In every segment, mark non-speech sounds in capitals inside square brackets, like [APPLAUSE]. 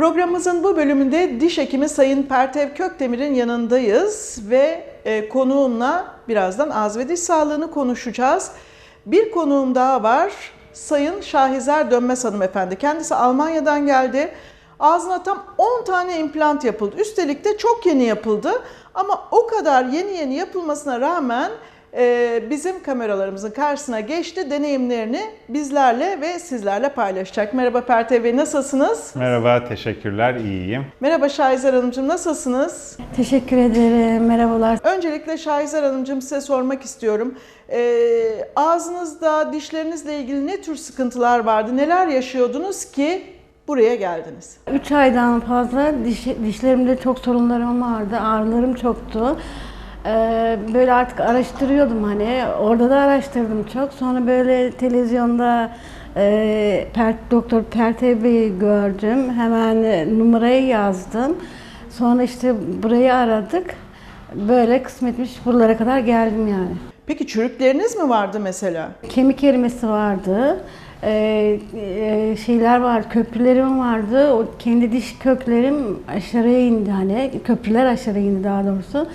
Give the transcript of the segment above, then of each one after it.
Programımızın bu bölümünde diş hekimi Sayın Pertev Kökdemir'in yanındayız ve e, konuğumla birazdan ağız ve diş sağlığını konuşacağız. Bir konuğum daha var. Sayın Şahizer Dönmez hanımefendi. Kendisi Almanya'dan geldi. Ağzına tam 10 tane implant yapıldı. Üstelik de çok yeni yapıldı. Ama o kadar yeni yeni yapılmasına rağmen bizim kameralarımızın karşısına geçti. Deneyimlerini bizlerle ve sizlerle paylaşacak. Merhaba Pertev Bey nasılsınız? Merhaba, teşekkürler, iyiyim. Merhaba Şahizer Hanımcığım nasılsınız? Teşekkür ederim. Merhabalar. Öncelikle Şahizer Hanımcığım size sormak istiyorum. Ee, ağzınızda, dişlerinizle ilgili ne tür sıkıntılar vardı? Neler yaşıyordunuz ki buraya geldiniz? 3 aydan fazla diş, dişlerimde çok sorunlarım vardı. Ağrılarım çoktu. Ee, böyle artık araştırıyordum hani. Orada da araştırdım çok. Sonra böyle televizyonda e, per, Doktor Pertev Bey'i gördüm. Hemen e, numarayı yazdım. Sonra işte burayı aradık. Böyle kısmetmiş buralara kadar geldim yani. Peki çürükleriniz mi vardı mesela? Kemik erimesi vardı. Ee, e, şeyler var, köprülerim vardı. O kendi diş köklerim aşağıya indi hani. Köprüler aşağıya indi daha doğrusu.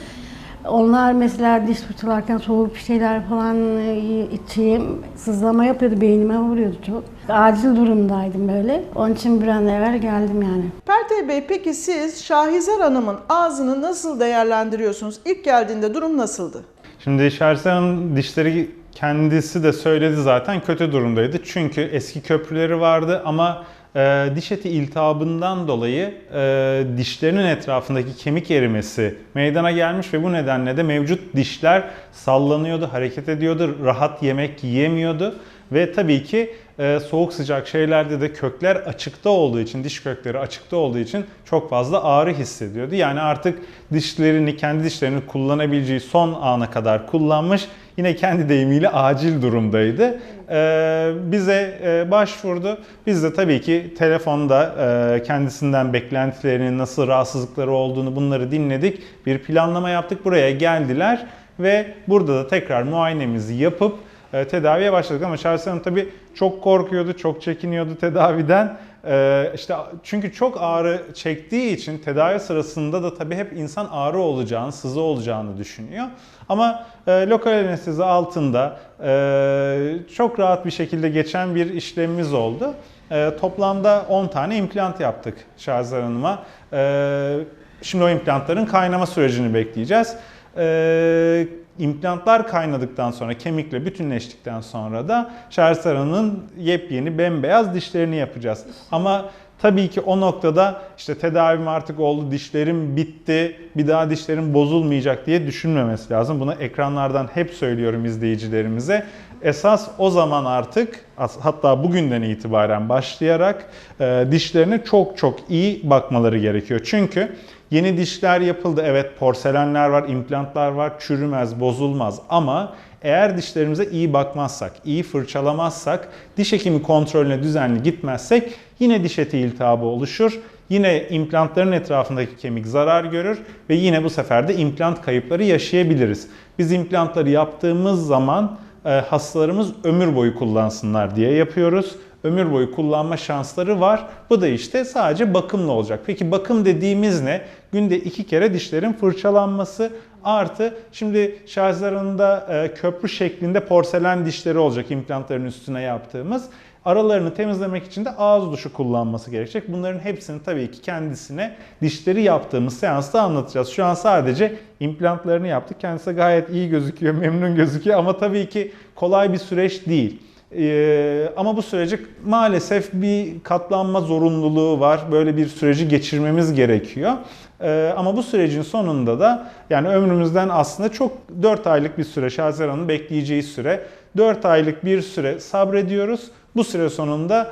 Onlar mesela diş fırçalarken soğuk bir şeyler falan e, içeyim. Sızlama yapıyordu, beynime vuruyordu çok. Acil durumdaydım böyle. Onun için bir an evvel geldim yani. Pertev Bey peki siz Şahizer Hanım'ın ağzını nasıl değerlendiriyorsunuz? İlk geldiğinde durum nasıldı? Şimdi Şersa'nın dişleri kendisi de söyledi zaten kötü durumdaydı. Çünkü eski köprüleri vardı ama e, diş eti iltihabından dolayı e, dişlerinin etrafındaki kemik erimesi meydana gelmiş ve bu nedenle de mevcut dişler sallanıyordu, hareket ediyordu, rahat yemek yiyemiyordu. Ve tabii ki e, soğuk sıcak şeylerde de kökler açıkta olduğu için, diş kökleri açıkta olduğu için çok fazla ağrı hissediyordu. Yani artık dişlerini, kendi dişlerini kullanabileceği son ana kadar kullanmış. Yine kendi deyimiyle acil durumdaydı. E, bize e, başvurdu. Biz de tabii ki telefonda e, kendisinden beklentilerini, nasıl rahatsızlıkları olduğunu bunları dinledik. Bir planlama yaptık. Buraya geldiler ve burada da tekrar muayenemizi yapıp e, tedaviye başladık ama Şahsen Hanım tabii çok korkuyordu, çok çekiniyordu tedaviden. E, işte çünkü çok ağrı çektiği için tedavi sırasında da tabii hep insan ağrı olacağını, sızı olacağını düşünüyor. Ama e, lokal anestezi altında e, çok rahat bir şekilde geçen bir işlemimiz oldu. E, toplamda 10 tane implant yaptık Şahzar Hanım'a. E, şimdi o implantların kaynama sürecini bekleyeceğiz. E, implantlar kaynadıktan sonra, kemikle bütünleştikten sonra da Şersara'nın yepyeni bembeyaz dişlerini yapacağız. Ama tabii ki o noktada işte tedavim artık oldu, dişlerim bitti, bir daha dişlerim bozulmayacak diye düşünmemesi lazım. Bunu ekranlardan hep söylüyorum izleyicilerimize. Esas o zaman artık hatta bugünden itibaren başlayarak e, dişlerine çok çok iyi bakmaları gerekiyor. Çünkü Yeni dişler yapıldı. Evet porselenler var, implantlar var. Çürümez, bozulmaz ama eğer dişlerimize iyi bakmazsak, iyi fırçalamazsak, diş hekimi kontrolüne düzenli gitmezsek yine diş eti iltihabı oluşur. Yine implantların etrafındaki kemik zarar görür ve yine bu sefer de implant kayıpları yaşayabiliriz. Biz implantları yaptığımız zaman e, hastalarımız ömür boyu kullansınlar diye yapıyoruz ömür boyu kullanma şansları var. Bu da işte sadece bakımla olacak. Peki bakım dediğimiz ne? Günde iki kere dişlerin fırçalanması artı şimdi şarjlarında e, köprü şeklinde porselen dişleri olacak implantların üstüne yaptığımız. Aralarını temizlemek için de ağız duşu kullanması gerekecek. Bunların hepsini tabii ki kendisine dişleri yaptığımız seansta anlatacağız. Şu an sadece implantlarını yaptık. Kendisi gayet iyi gözüküyor, memnun gözüküyor ama tabii ki kolay bir süreç değil. Ee, ama bu süreci maalesef bir katlanma zorunluluğu var. Böyle bir süreci geçirmemiz gerekiyor. Ee, ama bu sürecin sonunda da yani ömrümüzden aslında çok 4 aylık bir süre, Şazer Hanım'ın bekleyeceği süre. 4 aylık bir süre sabrediyoruz. Bu süre sonunda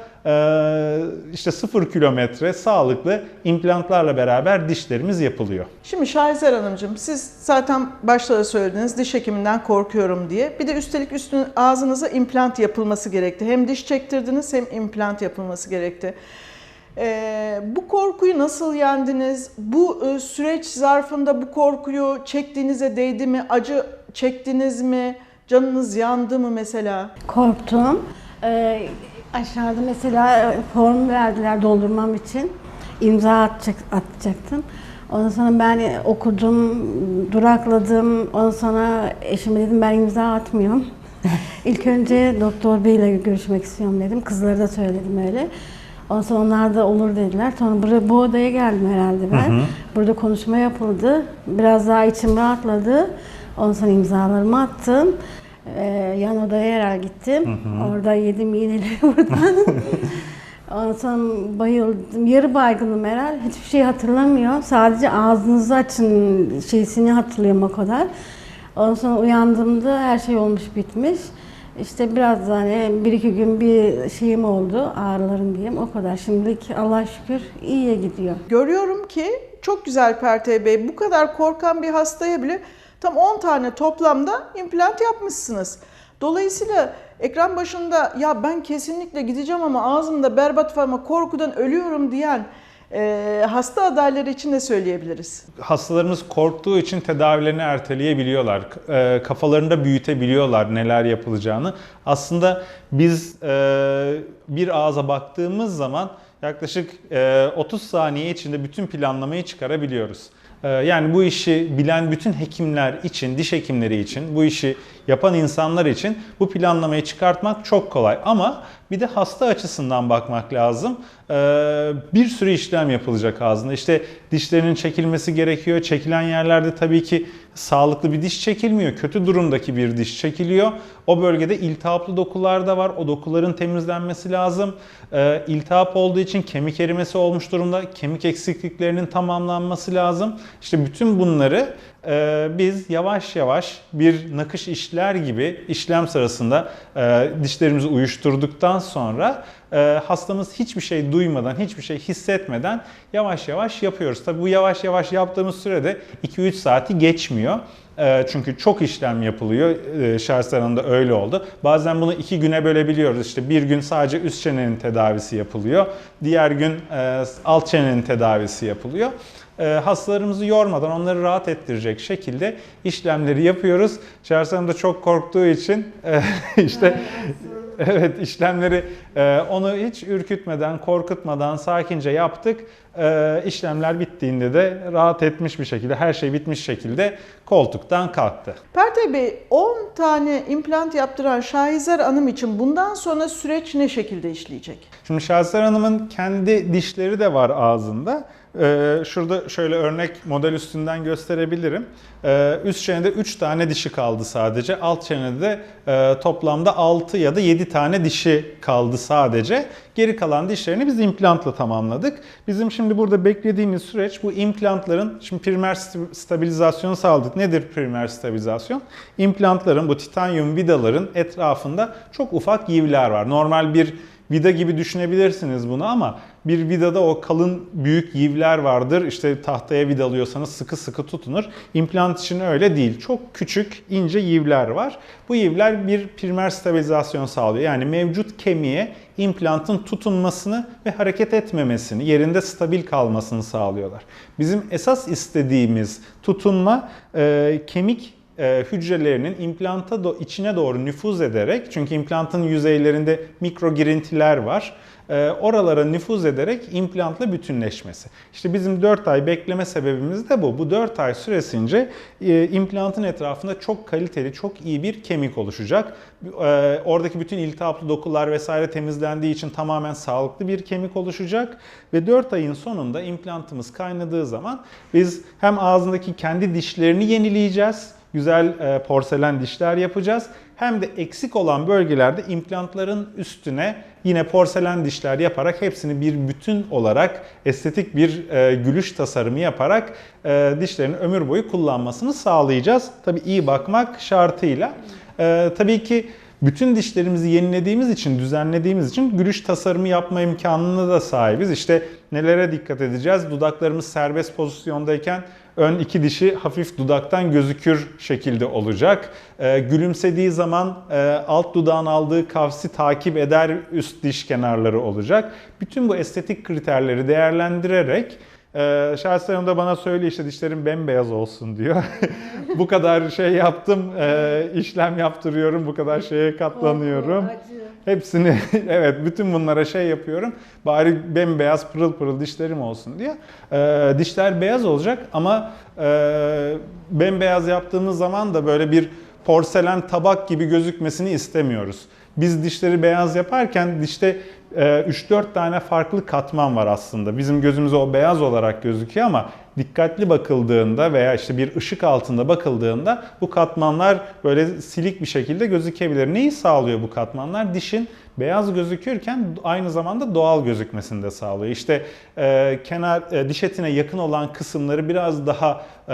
işte 0 kilometre sağlıklı implantlarla beraber dişlerimiz yapılıyor. Şimdi Şahizer Hanımcığım siz zaten başta da söylediniz diş hekiminden korkuyorum diye. Bir de üstelik üstüne ağzınıza implant yapılması gerekti. Hem diş çektirdiniz hem implant yapılması gerekti. Ee, bu korkuyu nasıl yendiniz? Bu e, süreç zarfında bu korkuyu çektiğinize değdi mi? Acı çektiniz mi? Canınız yandı mı mesela? Korktum. Ee, aşağıda mesela form verdiler doldurmam için. imza atacak, atacaktım. Ondan sonra ben okudum, durakladım. Ondan sonra eşime dedim ben imza atmıyorum. [LAUGHS] İlk önce doktor beyle görüşmek istiyorum dedim. Kızlara da söyledim öyle. Ondan sonra onlar da olur dediler. Sonra buraya, bu odaya geldim herhalde ben. Burada konuşma yapıldı. Biraz daha içim rahatladı. Ondan sonra imzalarımı attım. Ee, yan odaya herhalde gittim. Orada yedim iğneleri [LAUGHS] buradan. Ondan sonra bayıldım. Yarı baygınım herhalde. Hiçbir şey hatırlamıyorum. Sadece ağzınızı açın şeysini hatırlıyorum o kadar. Ondan sonra uyandığımda her şey olmuş bitmiş. İşte biraz da hani bir iki gün bir şeyim oldu, ağrılarım diyeyim o kadar. Şimdilik Allah şükür iyiye gidiyor. Görüyorum ki çok güzel Pertev Bey bu kadar korkan bir hastaya bile tam 10 tane toplamda implant yapmışsınız. Dolayısıyla ekran başında ya ben kesinlikle gideceğim ama ağzımda berbat var ama korkudan ölüyorum diyen e, hasta adayları için de söyleyebiliriz. Hastalarımız korktuğu için tedavilerini erteleyebiliyorlar. E, kafalarında büyütebiliyorlar neler yapılacağını. Aslında biz e, bir ağza baktığımız zaman yaklaşık e, 30 saniye içinde bütün planlamayı çıkarabiliyoruz. E, Yani bu işi bilen bütün hekimler için, diş hekimleri için, bu işi yapan insanlar için bu planlamayı çıkartmak çok kolay. Ama bir de hasta açısından bakmak lazım. Ee, Bir sürü işlem yapılacak ağzında. İşte dişlerinin çekilmesi gerekiyor. Çekilen yerlerde tabii ki sağlıklı bir diş çekilmiyor. Kötü durumdaki bir diş çekiliyor. O bölgede iltihaplı dokular da var. O dokuların temizlenmesi lazım. Ee, İltihap olduğu için kemik erimesi olmuş durumda. Kemik eksikliklerinin tamamlanması lazım. İşte bütün bunları e, biz yavaş yavaş bir nakış işler gibi işlem sırasında e, dişlerimizi uyuşturduktan sonra e, hastamız hiçbir şey duymadan, hiçbir şey hissetmeden yavaş yavaş yapıyoruz. Tabi bu yavaş yavaş yaptığımız sürede 2-3 saati geçmiyor. E, çünkü çok işlem yapılıyor. E, Şahsen Hanım'da öyle oldu. Bazen bunu iki güne bölebiliyoruz. İşte bir gün sadece üst çenenin tedavisi yapılıyor. Diğer gün e, alt çenenin tedavisi yapılıyor hastalarımızı yormadan onları rahat ettirecek şekilde işlemleri yapıyoruz. Şahsen Hanım da çok korktuğu için e, [LAUGHS] işte evet işlemleri e, onu hiç ürkütmeden, korkutmadan sakince yaptık. E, işlemler bittiğinde de rahat etmiş bir şekilde, her şey bitmiş şekilde koltuktan kalktı. Pertev Bey 10 tane implant yaptıran Şahizer Hanım için bundan sonra süreç ne şekilde işleyecek? Şimdi Şahser Hanım'ın kendi dişleri de var ağzında. Ee, şurada şöyle örnek model üstünden gösterebilirim. Ee, üst çenede 3 tane dişi kaldı sadece. Alt çenede de e, toplamda 6 ya da 7 tane dişi kaldı sadece. Geri kalan dişlerini biz implantla tamamladık. Bizim şimdi burada beklediğimiz süreç bu implantların, şimdi primer st- stabilizasyonu sağladık. Nedir primer stabilizasyon? İmplantların, bu titanyum vidaların etrafında çok ufak yivler var. Normal bir vida gibi düşünebilirsiniz bunu ama bir vidada o kalın büyük yivler vardır. İşte tahtaya vidalıyorsanız sıkı sıkı tutunur. İmplant için öyle değil. Çok küçük ince yivler var. Bu yivler bir primer stabilizasyon sağlıyor. Yani mevcut kemiğe implantın tutunmasını ve hareket etmemesini, yerinde stabil kalmasını sağlıyorlar. Bizim esas istediğimiz tutunma e, kemik e, hücrelerinin implanta do- içine doğru nüfuz ederek çünkü implantın yüzeylerinde mikro girintiler var. E, oralara nüfuz ederek implantla bütünleşmesi. İşte bizim 4 ay bekleme sebebimiz de bu. Bu 4 ay süresince e, implantın etrafında çok kaliteli, çok iyi bir kemik oluşacak. E, oradaki bütün iltihaplı dokular vesaire temizlendiği için tamamen sağlıklı bir kemik oluşacak ve 4 ayın sonunda implantımız kaynadığı zaman biz hem ağzındaki kendi dişlerini yenileyeceğiz güzel e, porselen dişler yapacağız. Hem de eksik olan bölgelerde implantların üstüne yine porselen dişler yaparak hepsini bir bütün olarak estetik bir e, gülüş tasarımı yaparak e, dişlerin ömür boyu kullanmasını sağlayacağız. Tabii iyi bakmak şartıyla. Tabii ki bütün dişlerimizi yenilediğimiz için, düzenlediğimiz için gülüş tasarımı yapma imkanına da sahibiz. İşte nelere dikkat edeceğiz? Dudaklarımız serbest pozisyondayken ön iki dişi hafif dudaktan gözükür şekilde olacak. Ee, gülümsediği zaman e, alt dudağın aldığı kavsi takip eder üst diş kenarları olacak. Bütün bu estetik kriterleri değerlendirerek ee, Şahsen Hanım da bana söylüyor işte dişlerim bembeyaz olsun diyor. [LAUGHS] bu kadar şey yaptım, e, işlem yaptırıyorum, bu kadar şeye katlanıyorum. Hepsini [LAUGHS] evet bütün bunlara şey yapıyorum. Bari bembeyaz pırıl pırıl dişlerim olsun diye. Ee, dişler beyaz olacak ama e, bembeyaz yaptığımız zaman da böyle bir porselen tabak gibi gözükmesini istemiyoruz. Biz dişleri beyaz yaparken dişte e, 3-4 tane farklı katman var aslında. Bizim gözümüze o beyaz olarak gözüküyor ama dikkatli bakıldığında veya işte bir ışık altında bakıldığında bu katmanlar böyle silik bir şekilde gözükebilir. Neyi sağlıyor bu katmanlar? Dişin beyaz gözükürken aynı zamanda doğal gözükmesini de sağlıyor. İşte e, kenar e, diş etine yakın olan kısımları biraz daha e,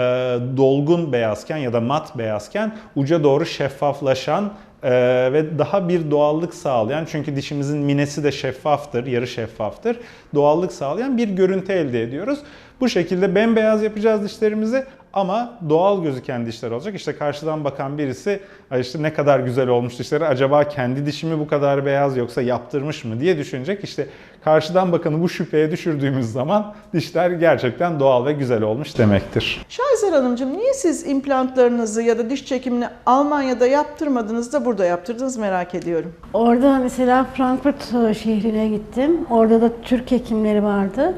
dolgun beyazken ya da mat beyazken uca doğru şeffaflaşan e, ve daha bir doğallık sağlayan çünkü dişimizin minesi de şeffaftır, yarı şeffaftır. Doğallık sağlayan bir görüntü elde ediyoruz. Bu şekilde bembeyaz yapacağız dişlerimizi ama doğal gözüken dişler olacak. İşte karşıdan bakan birisi "Ay işte ne kadar güzel olmuş dişleri acaba kendi dişimi bu kadar beyaz yoksa yaptırmış mı diye düşünecek. İşte karşıdan bakanı bu şüpheye düşürdüğümüz zaman dişler gerçekten doğal ve güzel olmuş demektir. Şahzer Hanımcığım niye siz implantlarınızı ya da diş çekimini Almanya'da yaptırmadınız da burada yaptırdınız merak ediyorum. Orada mesela Frankfurt e, şehrine gittim. Orada da Türk hekimleri vardı.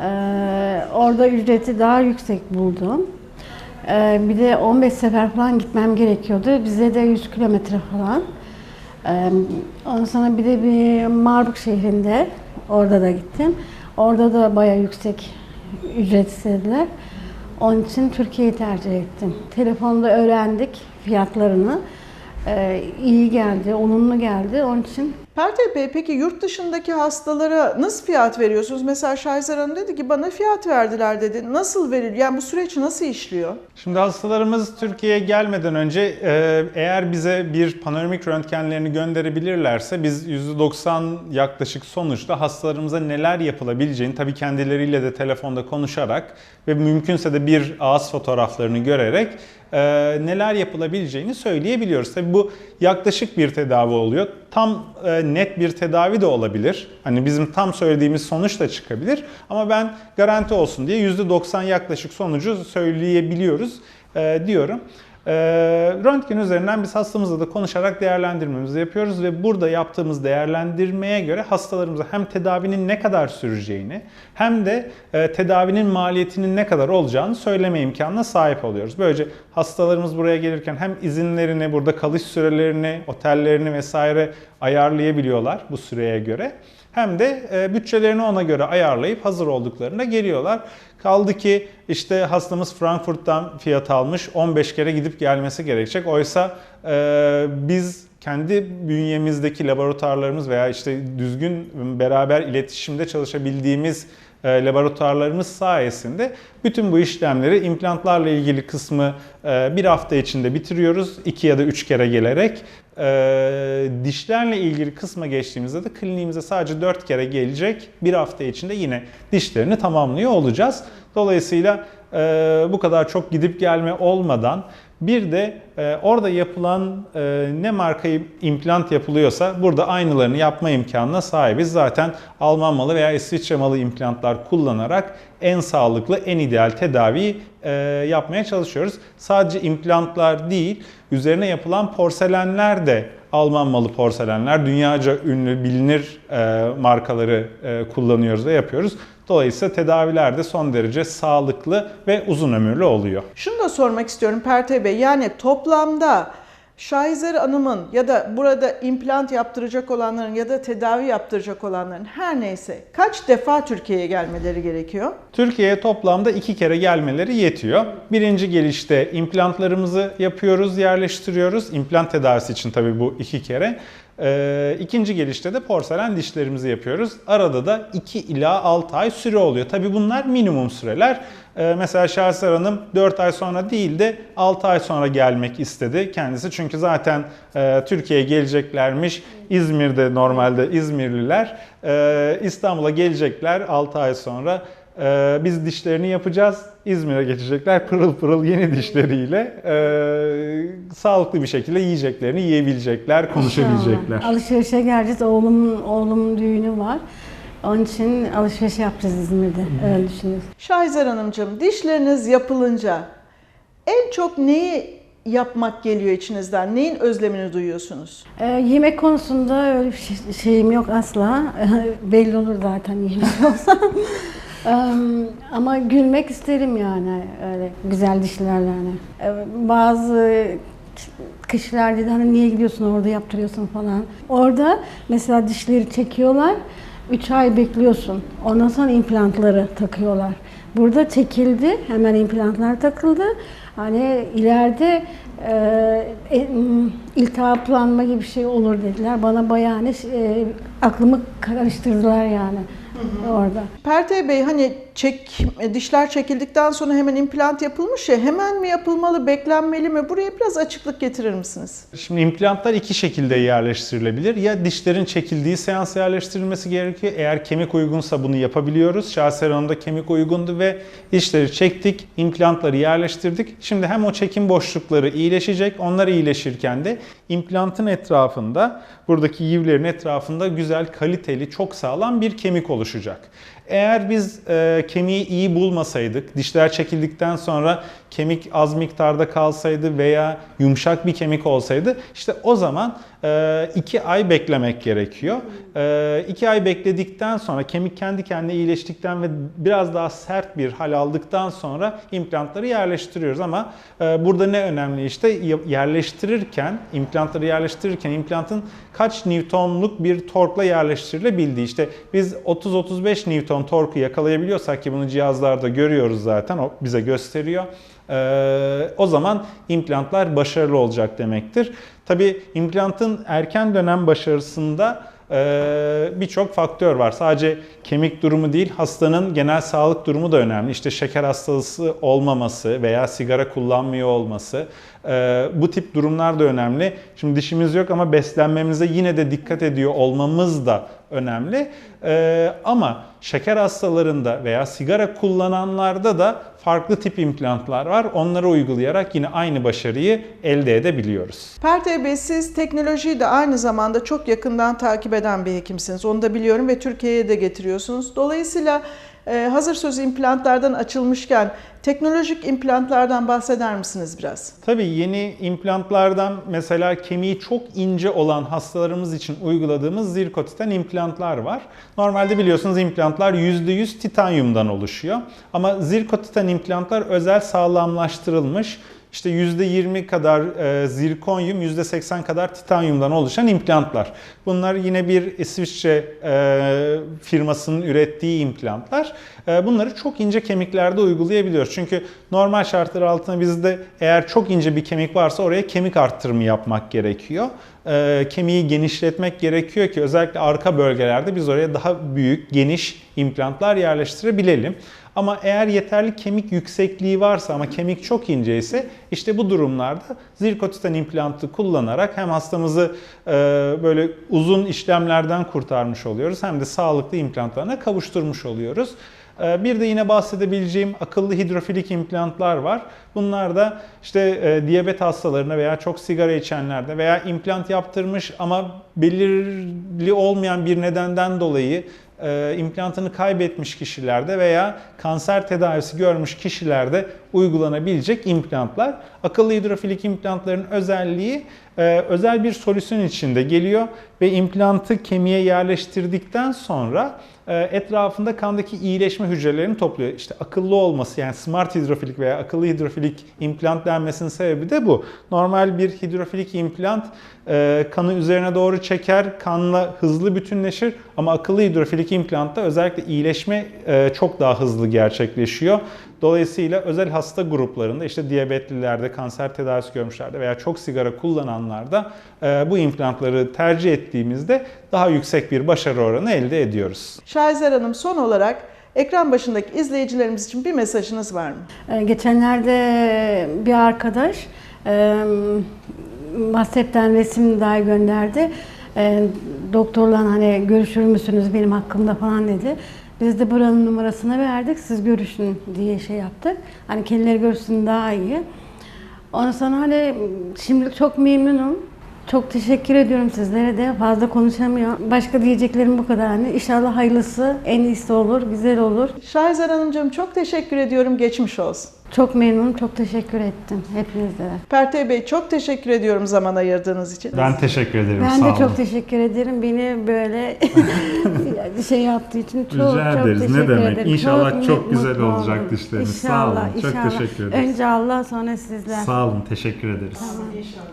Ee, orada ücreti daha yüksek buldum. Ee, bir de 15 sefer falan gitmem gerekiyordu. Bize de 100 kilometre falan. Ee, ondan sonra bir de bir Marburg şehrinde orada da gittim. Orada da bayağı yüksek ücret istediler. Onun için Türkiye'yi tercih ettim. Telefonda öğrendik fiyatlarını. Ee, iyi geldi, olumlu geldi. Onun için Pertev Bey peki yurt dışındaki hastalara nasıl fiyat veriyorsunuz? Mesela Şahzer Hanım dedi ki bana fiyat verdiler dedi. Nasıl veriliyor? Yani bu süreç nasıl işliyor? Şimdi hastalarımız Türkiye'ye gelmeden önce e, eğer bize bir panoramik röntgenlerini gönderebilirlerse biz %90 yaklaşık sonuçta hastalarımıza neler yapılabileceğini tabii kendileriyle de telefonda konuşarak ve mümkünse de bir ağız fotoğraflarını görerek e, neler yapılabileceğini söyleyebiliyoruz. Tabii bu yaklaşık bir tedavi oluyor. Tam e, net bir tedavi de olabilir. Hani bizim tam söylediğimiz sonuç da çıkabilir. Ama ben garanti olsun diye %90 yaklaşık sonucu söyleyebiliyoruz e, diyorum. E, röntgen üzerinden biz hastamızla da konuşarak değerlendirmemizi yapıyoruz ve burada yaptığımız değerlendirmeye göre hastalarımıza hem tedavinin ne kadar süreceğini hem de e, tedavinin maliyetinin ne kadar olacağını söyleme imkanına sahip oluyoruz. Böylece hastalarımız buraya gelirken hem izinlerini, burada kalış sürelerini, otellerini vesaire ayarlayabiliyorlar bu süreye göre. Hem de e, bütçelerini ona göre ayarlayıp hazır olduklarında geliyorlar. Kaldı ki işte hastamız Frankfurt'tan fiyat almış 15 kere gidip gelmesi gerekecek. Oysa e, biz kendi bünyemizdeki laboratuvarlarımız veya işte düzgün beraber iletişimde çalışabildiğimiz e, laboratuvarlarımız sayesinde bütün bu işlemleri implantlarla ilgili kısmı bir hafta içinde bitiriyoruz. iki ya da üç kere gelerek. E, dişlerle ilgili kısma geçtiğimizde de kliniğimize sadece dört kere gelecek. Bir hafta içinde yine dişlerini tamamlıyor olacağız. Dolayısıyla e, bu kadar çok gidip gelme olmadan bir de e, orada yapılan e, ne marka implant yapılıyorsa burada aynılarını yapma imkanına sahibiz. Zaten Alman malı veya İsviçre malı implantlar kullanarak en sağlıklı, en ideal tedaviyi e, yapmaya çalışıyoruz. Sadece implantlar değil, üzerine yapılan porselenler de Alman malı porselenler. Dünyaca ünlü, bilinir e, markaları e, kullanıyoruz ve yapıyoruz. Dolayısıyla tedaviler de son derece sağlıklı ve uzun ömürlü oluyor. Şunu da sormak istiyorum Pertev Bey. Yani toplamda Şahizer Hanım'ın ya da burada implant yaptıracak olanların ya da tedavi yaptıracak olanların her neyse kaç defa Türkiye'ye gelmeleri gerekiyor? Türkiye'ye toplamda iki kere gelmeleri yetiyor. Birinci gelişte implantlarımızı yapıyoruz, yerleştiriyoruz. İmplant tedavisi için tabii bu iki kere. Ee, ikinci gelişte de porselen dişlerimizi yapıyoruz. Arada da 2 ila 6 ay süre oluyor. Tabii bunlar minimum süreler. Ee, mesela Şahser Hanım 4 ay sonra değil de 6 ay sonra gelmek istedi kendisi. Çünkü zaten e, Türkiye'ye geleceklermiş. İzmir'de normalde İzmirliler. Ee, İstanbul'a gelecekler 6 ay sonra. Ee, biz dişlerini yapacağız. İzmir'e geçecekler pırıl pırıl yeni dişleriyle e, sağlıklı bir şekilde yiyeceklerini yiyebilecekler, konuşabilecekler. İnşallah. Alışverişe geleceğiz. Oğlumun oğlumun düğünü var. Onun için alışveriş yapacağız İzmir'de. Öyle düşünüyoruz. Şahizer Hanımcığım dişleriniz yapılınca en çok neyi yapmak geliyor içinizden? Neyin özlemini duyuyorsunuz? Ee, yemek konusunda öyle bir şey- şeyim yok asla. [LAUGHS] Belli olur zaten yemek olsa. Ama gülmek isterim yani öyle güzel dişlerle hani. Bazı kişiler dedi hani niye gidiyorsun orada yaptırıyorsun falan. Orada mesela dişleri çekiyorlar. 3 ay bekliyorsun. Ondan sonra implantları takıyorlar. Burada çekildi. Hemen implantlar takıldı. Hani ileride e, iltihaplanma gibi bir şey olur dediler. Bana bayağı hani, e, aklımı karıştırdılar yani orada. Pertev Bey hani çek dişler çekildikten sonra hemen implant yapılmış ya hemen mi yapılmalı, beklenmeli mi? Buraya biraz açıklık getirir misiniz? Şimdi implantlar iki şekilde yerleştirilebilir. Ya dişlerin çekildiği seans yerleştirilmesi gerekiyor. Eğer kemik uygunsa bunu yapabiliyoruz. Şahser Hanım'da kemik uygundu ve dişleri çektik, implantları yerleştirdik. Şimdi hem o çekim boşlukları iyileşecek, onlar iyileşirken de implantın etrafında, buradaki yivlerin etrafında güzel, kaliteli, çok sağlam bir kemik oluşacak. Eğer biz e, kemiği iyi bulmasaydık, dişler çekildikten sonra kemik az miktarda kalsaydı veya yumuşak bir kemik olsaydı işte o zaman 2 ay beklemek gerekiyor. 2 ay bekledikten sonra kemik kendi kendine iyileştikten ve biraz daha sert bir hal aldıktan sonra implantları yerleştiriyoruz ama e, burada ne önemli işte yerleştirirken implantları yerleştirirken implantın kaç newtonluk bir torkla yerleştirilebildiği işte biz 30-35 newton torku yakalayabiliyorsak ki bunu cihazlarda görüyoruz zaten o bize gösteriyor. Ee, o zaman implantlar başarılı olacak demektir. Tabi implantın erken dönem başarısında e, birçok faktör var. Sadece kemik durumu değil, hastanın genel sağlık durumu da önemli. İşte şeker hastası olmaması veya sigara kullanmıyor olması. e, bu tip durumlar da önemli. Şimdi dişimiz yok ama beslenmemize yine de dikkat ediyor olmamız da önemli. E, ama şeker hastalarında veya sigara kullananlarda da farklı tip implantlar var. Onları uygulayarak yine aynı başarıyı elde edebiliyoruz. Pertev Bey siz teknolojiyi de aynı zamanda çok yakından takip eden bir hekimsiniz. Onu da biliyorum ve Türkiye'ye de getiriyorsunuz. Dolayısıyla e, hazır söz implantlardan açılmışken teknolojik implantlardan bahseder misiniz biraz? Tabii yeni implantlardan mesela kemiği çok ince olan hastalarımız için uyguladığımız zirkotitan implantlar var. Normalde biliyorsunuz implantlar %100 titanyumdan oluşuyor. Ama zirkotitan implantlar özel sağlamlaştırılmış işte %20 kadar e, zirkonyum, %80 kadar titanyumdan oluşan implantlar. Bunlar yine bir İsviçre e, firmasının ürettiği implantlar. E, bunları çok ince kemiklerde uygulayabiliyoruz. Çünkü normal şartlar altında bizde eğer çok ince bir kemik varsa oraya kemik arttırımı yapmak gerekiyor. E, kemiği genişletmek gerekiyor ki özellikle arka bölgelerde biz oraya daha büyük, geniş implantlar yerleştirebilelim. Ama eğer yeterli kemik yüksekliği varsa ama kemik çok ince ise işte bu durumlarda zirkotitan implantı kullanarak hem hastamızı e, böyle uzun işlemlerden kurtarmış oluyoruz hem de sağlıklı implantlarına kavuşturmuş oluyoruz. E, Bir de yine bahsedebileceğim akıllı hidrofilik implantlar var. Bunlar da işte e, diyabet hastalarına veya çok sigara içenlerde veya implant yaptırmış ama belirli olmayan bir nedenden dolayı e, implantını kaybetmiş kişilerde veya kanser tedavisi görmüş kişilerde uygulanabilecek implantlar. Akıllı hidrofilik implantların özelliği özel bir solüsyon içinde geliyor ve implantı kemiğe yerleştirdikten sonra e, etrafında kandaki iyileşme hücrelerini topluyor. İşte akıllı olması yani smart hidrofilik veya akıllı hidrofilik implant denmesinin sebebi de bu. Normal bir hidrofilik implant e, kanı üzerine doğru çeker, kanla hızlı bütünleşir ama akıllı hidrofilik implantta özellikle iyileşme e, çok daha hızlı gerçekleşiyor. Dolayısıyla özel hasta gruplarında işte diyabetlilerde, kanser tedavisi görmüşlerde veya çok sigara kullananlarda e, bu implantları tercih ettiğimizde daha yüksek bir başarı oranı elde ediyoruz. Şahizer Hanım son olarak ekran başındaki izleyicilerimiz için bir mesajınız var mı? Ee, Geçenlerde bir arkadaş e, WhatsApp'ten resim dahi gönderdi. E, doktorla hani görüşür müsünüz benim hakkımda falan dedi. Biz de buranın numarasını verdik. Siz görüşün diye şey yaptık. Hani kendileri görsün daha iyi. Ondan sonra hani şimdilik çok memnunum. Çok teşekkür ediyorum sizlere de. Fazla konuşamıyorum. Başka diyeceklerim bu kadar. Hani inşallah hayırlısı, en iyisi olur, güzel olur. Şahizar Hanımcığım çok teşekkür ediyorum. Geçmiş olsun. Çok memnunum, çok teşekkür ettim hepinize. Pertev Bey çok teşekkür ediyorum zaman ayırdığınız için. Ben teşekkür ederim. Ben sağ de olun. çok teşekkür ederim. Beni böyle [LAUGHS] şey yaptığı için çok Rica çok ederiz. Ne teşekkür demek. ederim. İnşallah çok mutlu güzel olacak dişleriniz. Sağ İnşallah, olun. Çok inşallah. teşekkür ederiz. Önce Allah sonra sizler. Sağ olun. Teşekkür ederiz. İnşallah.